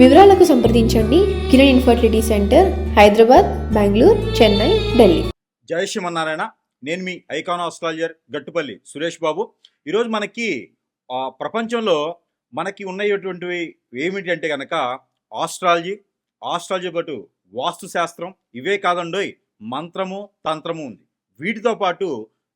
వివరాలకు సంప్రదించండి. Kiran infertility centre Hyderabad Bengaluru Chennai Delhi. జై శ్రీమన్నారాయణ. నేను మీ ఐకాన్ ఆస్ట్రాలజర్ గట్టుపల్లి సురేష్ బాబు. ఈరోజు మనకి ప్రపంచంలో మనకి ఉన్నటువంటివి ఏమిటి అంటే కనుక ఆస్ట్రాలజీ ఆస్ట్రాలజీ పాటు వాస్తు శాస్త్రం ఇవే కాదండోయ్ మంత్రము తంత్రము ఉంది. వీటితో పాటు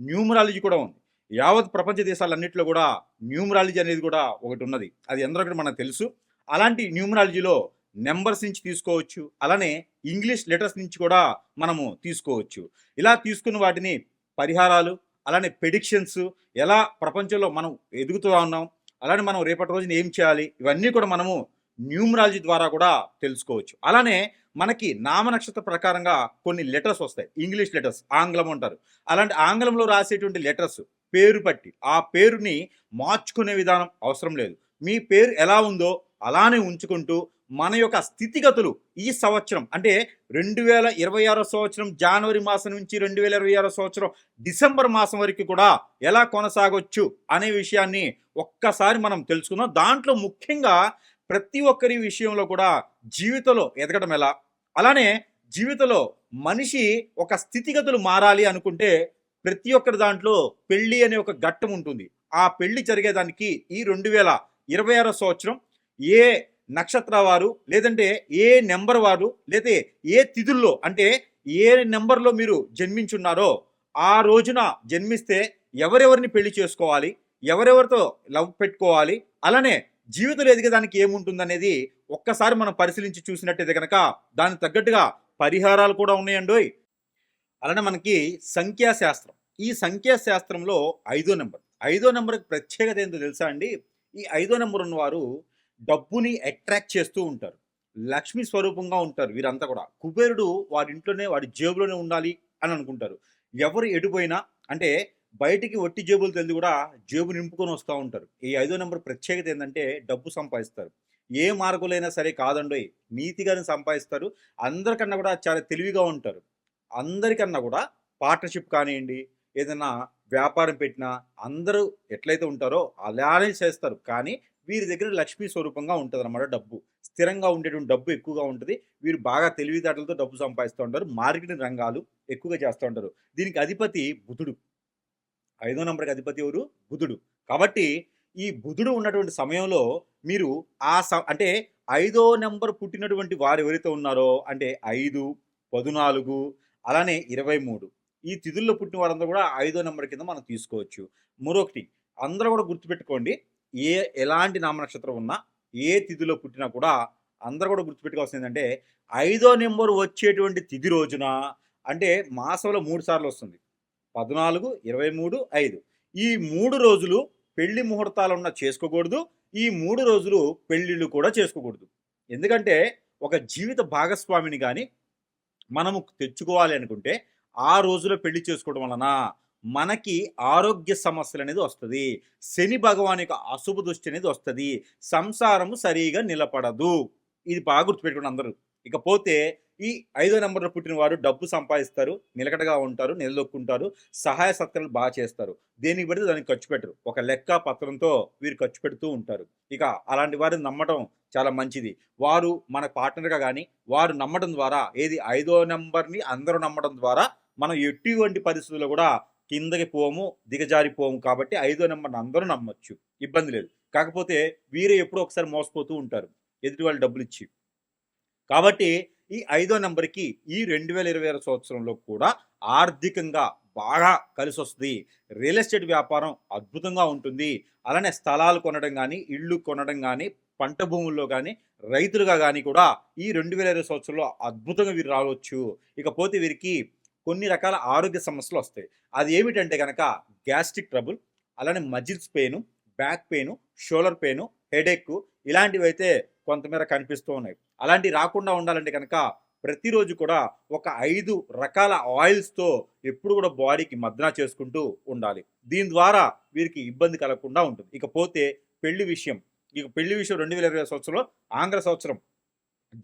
న్యూమరాలజీ కూడా ఉంది. యావత్ ప్రపంచ దేశాలన్నింటిలో కూడా న్యూమరాలజీ అనేది కూడా ఒకటి ఉన్నది. అది ఎందరో మనకు తెలుసు. అలాంటి న్యూమరాలజీలో నెంబర్స్ నుంచి తీసుకోవచ్చు. అలానే ఇంగ్లీష్ లెటర్స్ నుంచి కూడా మనము తీసుకోవచ్చు. ఇలా తీసుకున్న వాటిని పరిహారాలు అలానే ప్రెడిక్షన్స్ ఎలా ప్రపంచంలో మనం ఎదుగుతూ ఉన్నాం అలానే మనం రేపటి రోజున ఏం చేయాలి ఇవన్నీ కూడా మనము న్యూమరాలజీ ద్వారా కూడా తెలుసుకోవచ్చు. అలానే మనకి నామ నక్షత్ర ప్రకారంగా కొన్ని లెటర్స్ వస్తాయి. ఇంగ్లీష్ లెటర్స్ ఆంగ్లం అంటారు. అలాంటి ఆంగ్లంలో రాసేటువంటి లెటర్స్ పేరు పట్టి ఆ పేరుని మార్చుకునే విధానం అవసరం లేదు. మీ పేరు ఎలా ఉందో అలానే ఉంచుకుంటూ మన యొక్క స్థితిగతులు ఈ సంవత్సరం అంటే రెండు వేల ఇరవై ఆరో సంవత్సరం జనవరి మాసం నుంచి రెండు వేల ఇరవై ఆరో సంవత్సరం డిసెంబర్ మాసం వరకు కూడా ఎలా కొనసాగొచ్చు అనే విషయాన్ని ఒక్కసారి మనం తెలుసుకుందాం. దాంట్లో ముఖ్యంగా ప్రతి ఒక్కరి విషయంలో కూడా జీవితంలో ఎదగడం ఎలా? అలానే జీవితంలో మనిషి ఒక స్థితిగతులు మారాలి అనుకుంటే ప్రతి ఒక్కరి దాంట్లో పెళ్ళి అనే ఒక ఘట్టం ఉంటుంది. ఆ పెళ్ళి జరిగేదానికి ఈ రెండు వేల ఇరవై ఆరో సంవత్సరం ఏ నక్షత్ర వారు లేదంటే ఏ నెంబర్ వారు లేదా ఏ తిథుల్లో అంటే ఏ నెంబర్లో మీరు జన్మించున్నారో ఆ రోజున జన్మిస్తే ఎవరెవరిని పెళ్ళి చేసుకోవాలి ఎవరెవరితో లవ్ పెట్టుకోవాలి అలానే జీవితంలో ఎదిగేదానికి ఏముంటుందనేది ఒక్కసారి మనం పరిశీలించి చూసినట్టయితే కనుక దానికి తగ్గట్టుగా పరిహారాలు కూడా ఉన్నాయండోయ్. అలానే మనకి సంఖ్యాశాస్త్రం. ఈ సంఖ్యాశాస్త్రంలో ఐదో నెంబర్. ఐదో నెంబర్కి ప్రత్యేకత ఏంటో తెలుసా అండి? ఈ ఐదో నెంబర్ ఉన్నవారు డబ్బుని అట్రాక్ట్ చేస్తూ ఉంటారు. లక్ష్మి స్వరూపంగా ఉంటారు వీరంతా కూడా. కుబేరుడు వాడి ఇంట్లోనే వాడి జేబులోనే ఉండాలి అని అనుకుంటారు. ఎవరు ఎడిపోయినా అంటే బయటికి ఒట్టి జేబులు తెలిసి కూడా జేబు నింపుకొని వస్తూ ఉంటారు. ఈ ఐదో నెంబర్ ప్రత్యేకత ఏంటంటే డబ్బు సంపాదిస్తారు. ఏ మార్గులైనా సరే కాదండోయ్ నీతిగానే సంపాదిస్తారు. అందరికన్నా కూడా చాలా తెలివిగా ఉంటారు. అందరికన్నా కూడా పార్ట్నర్షిప్ కానివ్వండి ఏదైనా వ్యాపారం పెట్టినా అందరూ ఎట్లయితే ఉంటారో అలానే చేస్తారు. కానీ వీరి దగ్గర లక్ష్మీ స్వరూపంగా ఉంటుంది అనమాట డబ్బు. స్థిరంగా ఉండేటువంటి డబ్బు ఎక్కువగా ఉంటుంది. వీరు బాగా తెలివితేటలతో డబ్బు సంపాదిస్తూ ఉంటారు. మార్కెటింగ్ రంగాలు ఎక్కువగా చేస్తూ ఉంటారు. దీనికి అధిపతి బుధుడు. ఐదో నంబర్కి అధిపతి ఎవరు? బుధుడు. కాబట్టి ఈ బుధుడు ఉన్నటువంటి సమయంలో మీరు ఆ స అంటే ఐదో నెంబర్ పుట్టినటువంటి వారు ఎవరైతే ఉన్నారో అంటే ఐదు పదునాలుగు అలానే ఇరవై మూడు. ఈ తిథుల్లో పుట్టిన వారందరూ కూడా ఐదో నెంబర్ కింద మనం తీసుకోవచ్చు. మరొకటి అందరూ కూడా గుర్తుపెట్టుకోండి ఏ ఎలాంటి నామ నక్షత్రం ఉన్నా ఏ తిథిలో పుట్టినా కూడా అందరూ కూడా గుర్తుపెట్టుకోవాల్సింది ఏంటంటే ఐదో నెంబర్ వచ్చేటువంటి తిథి రోజున అంటే మాసంలో మూడు సార్లు వస్తుంది. పద్నాలుగు ఇరవై మూడు ఐదు. ఈ మూడు రోజులు పెళ్ళి ముహూర్తాలు ఉన్న చేసుకోకూడదు ఈ మూడు రోజులు పెళ్ళిళ్ళు కూడా చేసుకోకూడదు. ఎందుకంటే ఒక జీవిత భాగస్వామిని కానీ మనము తెచ్చుకోవాలి అనుకుంటే ఆ రోజులో పెళ్ళి చేసుకోవడం వలన మనకి ఆరోగ్య సమస్యలు అనేది వస్తుంది. శని భగవాన్ యొక్క అశుభ దృష్టి అనేది వస్తుంది. సంసారము సరిగా నిలబడదు. ఇది బాగా గుర్తుపెట్టుకోండి అందరూ. ఇకపోతే ఈ ఐదో నెంబర్లో పుట్టిన వారు డబ్బు సంపాదిస్తారు నిలకడగా ఉంటారు నిలదొక్కుంటారు సహాయ సత్కారాలు బాగా చేస్తారు. దేనికి పెడితే దానికి ఖర్చు పెట్టరు. ఒక లెక్క పత్రంతో వీరు ఖర్చు పెడుతూ ఉంటారు. ఇక అలాంటి వారిని నమ్మటం చాలా మంచిది. వారు మన పార్ట్నర్గా కానీ వారు నమ్మడం ద్వారా ఏది ఐదో నెంబర్ని అందరూ నమ్మడం ద్వారా మనం ఎటువంటి పరిస్థితుల్లో కూడా కిందకి పోము దిగజారిపోము కాబట్టి ఐదో నెంబర్ని అందరూ నమ్మొచ్చు. ఇబ్బంది లేదు. కాకపోతే వీరే ఎప్పుడో ఒకసారి మోసపోతూ ఉంటారు. ఎదుటి వాళ్ళు డబ్బులు ఇచ్చి కాబట్టి ఈ ఐదో నెంబర్కి ఈ రెండు వేల ఇరవై ఆరు సంవత్సరంలో కూడా ఆర్థికంగా బాగా కలిసి వస్తుంది రియల్ ఎస్టేట్ వ్యాపారం అద్భుతంగా ఉంటుంది. అలానే స్థలాలు కొనడం కానీ ఇళ్ళు కొనడం కానీ పంట భూముల్లో కానీ రైతులుగా కానీ కూడా ఈ రెండు వేల ఇరవై సంవత్సరంలో అద్భుతంగా వీరు రావచ్చు. ఇకపోతే వీరికి కొన్ని రకాల ఆరోగ్య సమస్యలు వస్తాయి. అది ఏమిటంటే కనుక గ్యాస్ట్రిక్ ట్రబుల్ అలానే muscles pain back pain shoulder pain headache ఇలాంటివి అయితే కొంతమేర కనిపిస్తూ ఉన్నాయి. అలాంటివి రాకుండా ఉండాలంటే కనుక ప్రతిరోజు కూడా ఒక ఐదు రకాల ఆయిల్స్తో ఎప్పుడు కూడా బాడీకి మద్దన చేసుకుంటూ ఉండాలి. దీని ద్వారా వీరికి ఇబ్బంది కలగకుండా ఉంటుంది. ఇకపోతే పెళ్ళి విషయం ఇక పెళ్ళి విషయం రెండు వేల ఇరవై సంవత్సరంలో ఆంగ్ల సంవత్సరం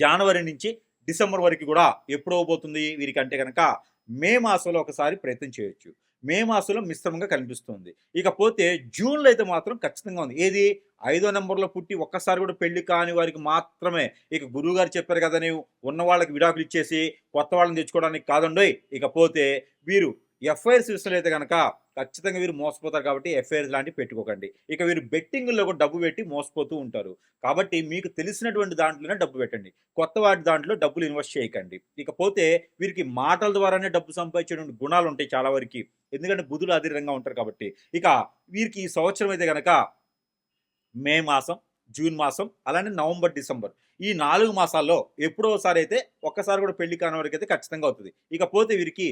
జనవరి నుంచి డిసెంబర్ వరకు కూడా ఎప్పుడు అవబోతుంది? వీరికి అంటే కనుక మే మాసంలో ఒకసారి ప్రయత్నం చేయొచ్చు. మే మాసంలో మిశ్రమంగా కనిపిస్తుంది. ఇకపోతే జూన్లో అయితే మాత్రం ఖచ్చితంగా ఉంది. ఏది? ఐదో నెంబర్లో పుట్టి ఒక్కసారి కూడా పెళ్ళి కాని వారికి మాత్రమే. ఇక గురువు గారు చెప్పారు కదా నీవు ఉన్న వాళ్ళకి విడాకులు ఇచ్చేసి కొత్త వాళ్ళని తెచ్చుకోవడానికి కాదండోయ్. ఇకపోతే వీరు ఎఫ్ఐఆర్స్ విషయంలో అయితే కనుక ఖచ్చితంగా వీరు మోసపోతారు కాబట్టి ఎఫ్ఐఆర్స్ లాంటివి పెట్టుకోకండి. ఇక వీరు బెట్టింగ్లో కూడా డబ్బు పెట్టి మోసపోతూ ఉంటారు. కాబట్టి మీకు తెలిసినటువంటి దాంట్లోనే డబ్బు పెట్టండి. కొత్త వాటి దాంట్లో డబ్బులు ఇన్వెస్ట్ చేయకండి. ఇకపోతే వీరికి మాటల ద్వారానే డబ్బు సంపాదించేటువంటి గుణాలు ఉంటాయి చాలా వరకు. ఎందుకంటే బుధులు అధీరంగా ఉంటారు కాబట్టి. ఇక వీరికి ఈ సంవత్సరం అయితే కనుక మే మాసం జూన్ మాసం అలానే నవంబర్ డిసెంబర్. ఈ నాలుగు మాసాల్లో ఎప్పుడో ఒకసారి అయితే ఒక్కసారి కూడా పెళ్ళి కాని వరకు అయితే ఖచ్చితంగా అవుతుంది. ఇకపోతే వీరికి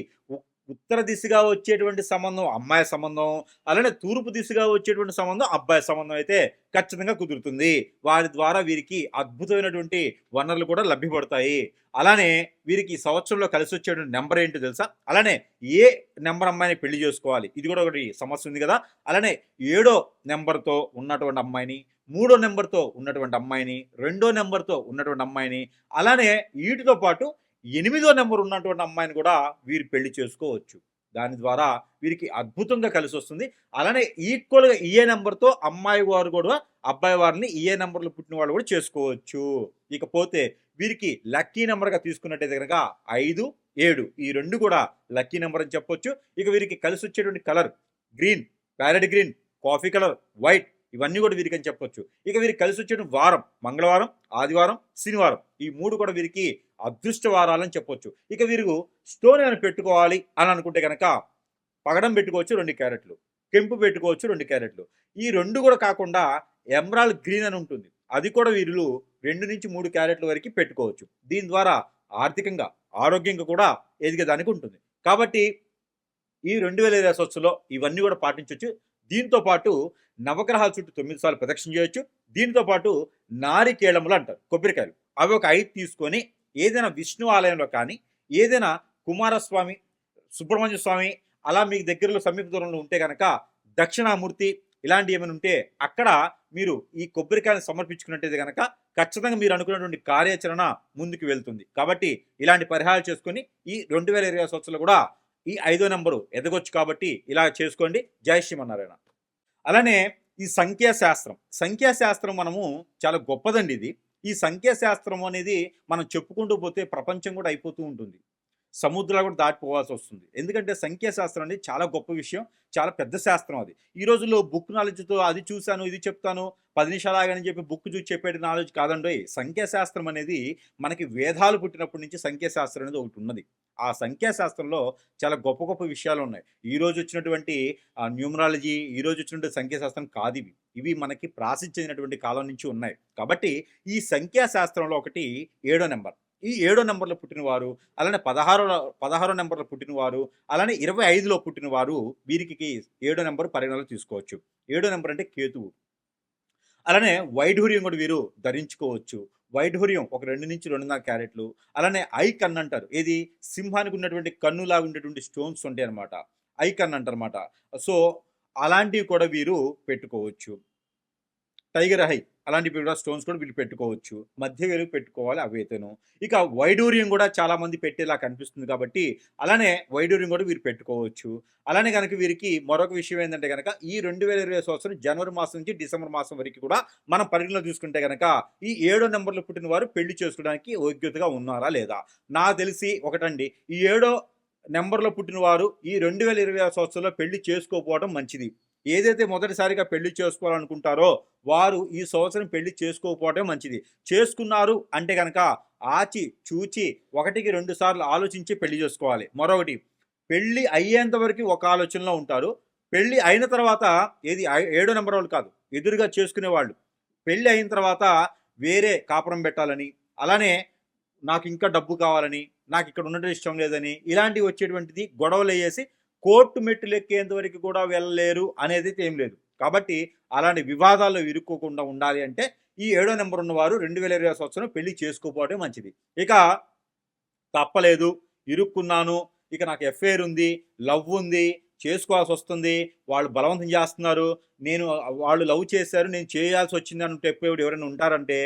ఉత్తర దిశగా వచ్చేటువంటి సంబంధం అమ్మాయి సంబంధం అలానే తూర్పు దిశగా వచ్చేటువంటి సంబంధం అబ్బాయి సంబంధం అయితే ఖచ్చితంగా కుదురుతుంది. వారి ద్వారా వీరికి అద్భుతమైనటువంటి వనరులు కూడా లభ్యపడతాయి. అలానే వీరికి ఈ సంవత్సరంలో కలిసి వచ్చేటువంటి నెంబర్ ఏంటో తెలుసా? అలానే ఏ నెంబర్ అమ్మాయిని పెళ్ళి చేసుకోవాలి? ఇది కూడా ఒకటి సమస్య ఉంది కదా? అలానే ఏడో నెంబర్తో ఉన్నటువంటి అమ్మాయిని మూడో నెంబర్తో ఉన్నటువంటి అమ్మాయిని రెండో నెంబర్తో ఉన్నటువంటి అమ్మాయిని అలానే వీటితో పాటు ఎనిమిదో నెంబర్ ఉన్నటువంటి అమ్మాయిని కూడా వీరు పెళ్ళి చేసుకోవచ్చు. దాని ద్వారా వీరికి అద్భుతంగా కలిసి వస్తుంది. అలానే ఈక్వల్గా ఈఏ నెంబర్తో అమ్మాయి వారు కూడా అబ్బాయి వారిని ఈఏ నెంబర్లో పుట్టిన వాళ్ళు కూడా చేసుకోవచ్చు. ఇకపోతే వీరికి లక్కీ నెంబర్గా తీసుకున్నట్టయితే కనుక ఐదు ఏడు ఈ రెండు కూడా లక్కీ నెంబర్ అని చెప్పొచ్చు. ఇక వీరికి కలిసి వచ్చేటువంటి colour green parrot green coffee colour white ఇవన్నీ కూడా వీరికి అని చెప్పొచ్చు. ఇక వీరికి కలిసి వచ్చిన వారం మంగళవారం ఆదివారం శనివారం ఈ మూడు కూడా వీరికి అదృష్ట వారాలని చెప్పొచ్చు. ఇక వీరు స్టోన్ అని పెట్టుకోవాలి అని అనుకుంటే కనుక పగడం పెట్టుకోవచ్చు రెండు క్యారెట్లు కెంపు పెట్టుకోవచ్చు రెండు క్యారెట్లు. ఈ రెండు కూడా కాకుండా ఎమ్రాల్ గ్రీన్ అని ఉంటుంది. అది కూడా వీరులు రెండు నుంచి మూడు క్యారెట్ల వరకు పెట్టుకోవచ్చు. దీని ద్వారా ఆర్థికంగా ఆరోగ్యంగా కూడా ఎదిగేదానికి ఉంటుంది. కాబట్టి ఈ రెండు వేల ఇరవై సంవత్సరంలో ఇవన్నీ కూడా పాటించవచ్చు దీంతో పాటు నవగ్రహాల చుట్టూ తొమ్మిది సార్లు ప్రదక్షిణ చేయొచ్చు. దీంతో పాటు నారికేళములు అంటారు కొబ్బరికాయలు. అవి ఒక ఐదు తీసుకొని ఏదైనా విష్ణు ఆలయంలో కానీ ఏదైనా కుమారస్వామి సుబ్రహ్మణ్య స్వామి అలా మీకు దగ్గరలో సమీప దూరంలో ఉంటే కనుక దక్షిణామూర్తి ఇలాంటి ఏమైనా ఉంటే అక్కడ మీరు ఈ కొబ్బరికాయని సమర్పించుకున్నట్టయితే కనుక ఖచ్చితంగా మీరు అనుకున్నటువంటి కార్యాచరణ ముందుకు వెళ్తుంది. కాబట్టి ఇలాంటి పరిహారాలు చేసుకొని ఈ రెండు వేల ఇరవై సంవత్సరాలు కూడా ఈ ఐదో నెంబరు ఎదగొచ్చు కాబట్టి ఇలా చేసుకోండి. జై శ్రీమన్నారాయణ. అలానే ఈ సంఖ్యాశాస్త్రం. సంఖ్యాశాస్త్రం మనము చాలా గొప్పదండి ఇది. ఈ సంఖ్యాశాస్త్రం అనేది మనం చెప్పుకుంటూ పోతే ప్రపంచం కూడా అయిపోతూ ఉంటుంది. సముద్రాలు కూడా దాటిపోవాల్సి వస్తుంది. ఎందుకంటే సంఖ్యాశాస్త్రం అనేది చాలా గొప్ప విషయం చాలా పెద్ద శాస్త్రం అది. ఈ రోజుల్లో బుక్ నాలెడ్జ్తో అది చూశాను ఇది చెప్తాను పది నిమిషాలు ఆగని చెప్పి బుక్ చూసి చెప్పేటి నాలెడ్జ్ కాదండి సంఖ్యాశాస్త్రం అనేది మనకి వేదాలు పుట్టినప్పటి నుంచి సంఖ్యాశాస్త్రం అనేది ఒకటి ఉన్నది. ఆ సంఖ్యాశాస్త్రంలో చాలా గొప్ప గొప్ప విషయాలు ఉన్నాయి. ఈ రోజు వచ్చినటువంటి న్యూమరాలజీ ఈ రోజు వచ్చినటువంటి సంఖ్యాశాస్త్రం కాదు ఇవి. ఇవి మనకి ప్రాసిద్ధి చెందినటువంటి కాలం నుంచి ఉన్నాయి. కాబట్టి ఈ సంఖ్యాశాస్త్రంలో ఒకటి ఏడో నెంబర్. ఈ ఏడో నెంబర్లో పుట్టినవారు అలానే పదహారో పదహారో నెంబర్లో పుట్టినవారు అలానే ఇరవై ఐదులో పుట్టినవారు వీరికి ఏడో నెంబర్ పరిగణలో తీసుకోవచ్చు. ఏడో నెంబర్ అంటే కేతువు. అలానే వైఢూర్యం కూడా వీరు ధరించుకోవచ్చు. వైఢూర్యం ఒక రెండు నుంచి రెండున్నర క్యారెట్లు అలానే ఐ కన్ అంటారు. ఏది? సింహానికి ఉన్నటువంటి కన్నులాగా ఉండేటువంటి స్టోన్స్ ఉంటాయి అనమాట ఐ కన్ అంటారు అనమాట సో అలాంటివి కూడా వీరు పెట్టుకోవచ్చు. టైగర్ హై అలాంటి కూడా స్టోన్స్ కూడా వీళ్ళు పెట్టుకోవచ్చు. మధ్య వేలు పెట్టుకోవాలి అవైతేను ఇక వైడూర్యం కూడా చాలామంది పెట్టేలా కనిపిస్తుంది కాబట్టి అలానే వైడూర్యం కూడా వీరు పెట్టుకోవచ్చు. అలానే కనుక వీరికి మరొక విషయం ఏంటంటే కనుక ఈ రెండు వేల ఇరవై సంవత్సరం జనవరి మాసం నుంచి డిసెంబర్ మాసం వరకు కూడా మనం పరిగణలో చూసుకుంటే కనుక ఈ ఏడో నెంబర్లో పుట్టిన వారు పెళ్ళి చేసుకోవడానికి యోగ్యతగా ఉన్నారా లేదా? నాకు తెలిసి ఒకటండి. ఈ ఏడో నెంబర్లో పుట్టిన వారు ఈ రెండు వేల ఇరవై సంవత్సరంలో పెళ్ళి చేసుకోకపోవడం మంచిది. ఏదైతే మొదటిసారిగా పెళ్ళి చేసుకోవాలనుకుంటారో వారు ఈ సంవత్సరం పెళ్ళి చేసుకోకపోవటం మంచిది. చేసుకున్నారు అంటే కనుక ఆచి చూచి ఒకటికి రెండు సార్లు ఆలోచించి పెళ్ళి చేసుకోవాలి. మరొకటి పెళ్ళి అయ్యేంత వరకు ఒక ఆలోచనలో ఉంటారు. పెళ్ళి అయిన తర్వాత ఏది ఏడో నెంబర్ వాళ్ళు కాదు ఎదురుగా చేసుకునే వాళ్ళు పెళ్ళి అయిన తర్వాత వేరే కాపురం పెట్టాలని అలానే నాకు ఇంకా డబ్బు కావాలని నాకు ఇక్కడ ఉండటం ఇష్టం లేదని ఇలాంటివి వచ్చేటువంటిది గొడవలు వేసి కోర్టు మెట్లు ఎక్కేంత వరకు కూడా వెళ్ళలేరు అనేది అయితే ఏం లేదు. కాబట్టి అలాంటి వివాదాల్లో ఇరుక్కోకుండా ఉండాలి అంటే ఈ ఏడో నెంబర్ ఉన్నవారు రెండు వేల ఇరవై సంవత్సరం పెళ్ళి చేసుకోకపోవడం మంచిది. ఇక తప్పలేదు ఇరుక్కున్నాను ఇక నాకు ఎఫ్ఐఆర్ ఉంది లవ్ ఉంది చేసుకోవాల్సి వస్తుంది వాళ్ళు బలవంతం చేస్తున్నారు. నేను వాళ్ళు లవ్ చేశారు. నేను చేయాల్సి వచ్చింది అని చెప్పేవాడు ఎవరైనా ఉంటారంటే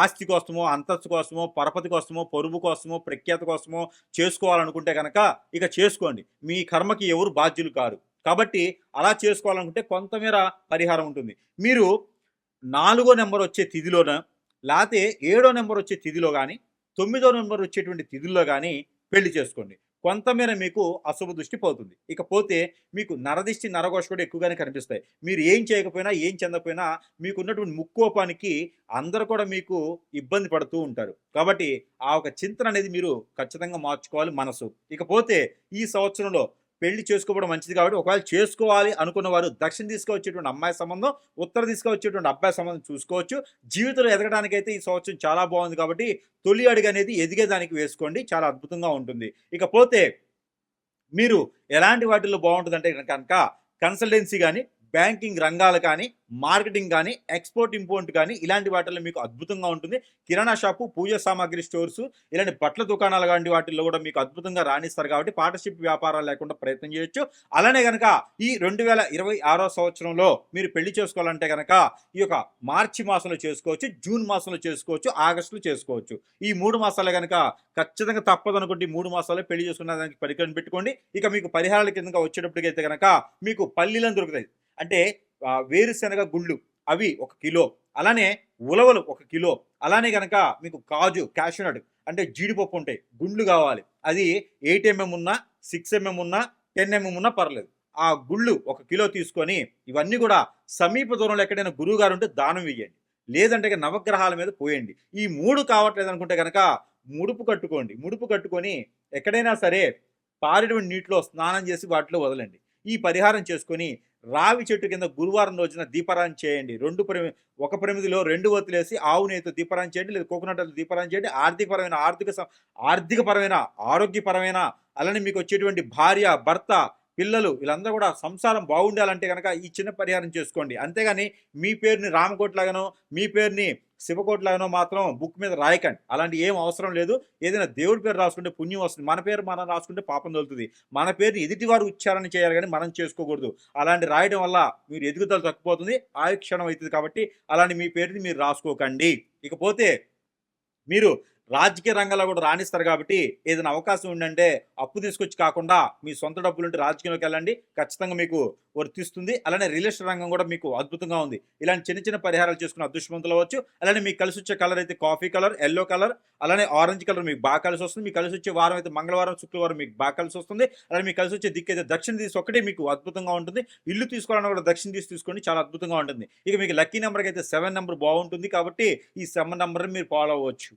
ఆస్తి కోసమో అంతస్తు కోసమో పరపతి కోసమో పొరుగు కోసమో ప్రఖ్యాత కోసమో చేసుకోవాలనుకుంటే కనుక ఇక చేసుకోండి. మీ కర్మకి ఎవరు బాధ్యులు కారు. కాబట్టి అలా చేసుకోవాలనుకుంటే కొంతమేర పరిహారం ఉంటుంది. మీరు నాలుగో నెంబర్ వచ్చే తిథిలోన లేకపోతే ఏడో నెంబర్ వచ్చే తిథిలో కానీ తొమ్మిదో నెంబర్ వచ్చేటువంటి తిథుల్లో కానీ పెళ్ళి చేసుకోండి. కొంతమేర మీకు అశుభ దృష్టి పోతుంది. ఇకపోతే మీకు నరదిష్టి నరఘోష కూడా ఎక్కువగానే కనిపిస్తాయి. మీరు ఏం చేయకపోయినా ఏం చెందకపోయినా మీకు ఉన్నటువంటి ముక్కోపానికి అందరూ కూడా మీకు ఇబ్బంది పడుతూ ఉంటారు. కాబట్టి ఆ ఒక చింతన అనేది మీరు ఖచ్చితంగా మార్చుకోవాలి మనసు. ఇకపోతే ఈ సంవత్సరంలో పెళ్ళి చేసుకోవడం మంచిది కాబట్టి ఒకవేళ చేసుకోవాలి అనుకున్న వారు దక్షిణ తీసుకొచ్చేటువంటి అమ్మాయి సంబంధం ఉత్తర తీసుకొచ్చేటువంటి అబ్బాయి సంబంధం చూసుకోవచ్చు. జీవితంలో ఎదగడానికైతే ఈ సంవత్సరం చాలా బాగుంది కాబట్టి తొలి అడుగు అనేది ఎదిగేదానికి వేసుకోండి. చాలా అద్భుతంగా ఉంటుంది. ఇకపోతే మీరు ఎలాంటి వాటిల్లో బాగుంటుందంటే కనుక కన్సల్టెన్సీ కానీ బ్యాంకింగ్ రంగాలు కానీ మార్కెటింగ్ కానీ ఎక్స్పోర్ట్ ఇంపోర్ట్ కానీ ఇలాంటి వాటిల్లో మీకు అద్భుతంగా ఉంటుంది. కిరాణా షాపు పూజ సామాగ్రి స్టోర్స్ ఇలాంటి బట్టల దుకాణాలు లాంటి వాటిల్లో కూడా మీకు అద్భుతంగా రాణిస్తారు కాబట్టి పార్ట్నర్షిప్ వ్యాపారాలు లేకుండా ప్రయత్నం చేయొచ్చు. అలానే కనుక ఈ రెండు వేల ఇరవై ఆరో సంవత్సరంలో మీరు పెళ్ళి చేసుకోవాలంటే కనుక ఈ యొక్క మార్చి మాసంలో చేసుకోవచ్చు జూన్ మాసంలో చేసుకోవచ్చు ఆగస్టులో చేసుకోవచ్చు. ఈ మూడు మాసాలే కనుక ఖచ్చితంగా తప్పదు అనుకుంటే ఈ మూడు మాసాల్లో పెళ్ళి చేసుకున్న దానికి పరికరం పెట్టుకోండి. ఇక మీకు పరిహారాల కింద వచ్చేటప్పటికైతే కనుక మీకు పల్లీలను దొరుకుతాయి. అంటే వేరుశనగ గుళ్ళు అవి ఒక కిలో అలానే ఉలవలు ఒక కిలో అలానే కనుక మీకు కాజు క్యాషనట్ అంటే జీడిపప్పు ఉంటాయి గుండ్లు కావాలి. అది ఎయిట్ ఎంఎం ఉన్నా సిక్స్ ఎంఎం ఉన్నా టెన్ ఎంఎం ఉన్నా పర్లేదు. ఆ గుళ్ళు ఒక కిలో తీసుకొని ఇవన్నీ కూడా సమీప దూరంలో ఎక్కడైనా గురువు గారు ఉంటే దానం వేయండి లేదంటే నవగ్రహాల మీద పోయండి. ఈ మూడు కావట్లేదు అనుకుంటే కనుక ముడుపు కట్టుకోండి. ముడుపు కట్టుకొని ఎక్కడైనా సరే పారేటువంటి నీటిలో స్నానం చేసి వాటిలో వదలండి. ఈ పరిహారం చేసుకొని రావి చెట్టు కింద గురువారం రోజున దీపారాయణ చేయండి. రెండు ప్రమి ఒక ప్రమిదిలో రెండు వత్తులేసి ఆవు నేతితో దీపారాయణ చేయండి లేదా కోకోనట్ దీపారాయణ చేయండి. ఆర్థికపరమైన ఆర్థిక ఆర్థికపరమైన ఆరోగ్యపరమైన అలానే మీకు వచ్చేటువంటి భార్య భర్త పిల్లలు వీళ్ళందరూ కూడా సంసారం బాగుండాలంటే కనుక ఈ చిన్న పరిహారం చేసుకోండి. అంతేగాని మీ పేరుని రామకోట్లాగానో మీ పేరుని శివకోట్లాగానో మాత్రం బుక్ మీద రాయకండి. అలాంటి ఏం అవసరం లేదు. ఏదైనా దేవుడి పేరు రాసుకుంటే పుణ్యం వస్తుంది. మన పేరు మనం రాసుకుంటే పాపం తగులుతుంది. మన పేరుని ఎదుటివారు ఉచ్చారణ చేయాలి కానీ మనం చేసుకోకూడదు. అలాంటి రాయడం వల్ల మీరు ఎదుగుదల తగ్గిపోతుంది ఆయుక్షణం అవుతుంది కాబట్టి అలాంటి మీ పేరుని మీరు రాసుకోకండి. ఇకపోతే మీరు రాజకీయ రంగంలో కూడా రాణిస్తారు కాబట్టి ఏదైనా అవకాశం ఉందంటే అప్పు తీసుకొచ్చి కాకుండా మీ సొంత డబ్బులుంటే రాజకీయంలోకి వెళ్ళండి. ఖచ్చితంగా మీకు వర్తిస్తుంది. అలానే రియల్ ఎస్టేట్ రంగం కూడా మీకు అద్భుతంగా ఉంది. ఇలాంటి చిన్న చిన్న పరిహారాలు చేసుకుని అదృష్టవంతులు అవ్వచ్చు. అలానే మీకు కలిసి వచ్చే కలర్ అయితే కాఫీ కలర్ ఎల్లో కలర్ అలానే ఆరెంజ్ కలర్ మీకు బాగా కలిసి వస్తుంది. మీకు కలిసి వచ్చే వారం అయితే మంగళవారం శుక్రవారం మీకు బాగా కలిసి వస్తుంది. అలానే మీకు కలిసి వచ్చే దిక్కు అయితే దక్షిణ దిశ ఒకటే మీకు అద్భుతంగా ఉంటుంది. ఇల్లు తీసుకోవాలన్నా కూడా దక్షిణ దిశ తీసుకోండి. చాలా అద్భుతంగా ఉంటుంది. ఇక మీకు లక్కీ నెంబర్కి అయితే సెవెన్ నెంబర్ బాగుంటుంది కాబట్టి ఈ సెవెన్ నెంబర్ మీరు ఫాలో అవ్వచ్చు.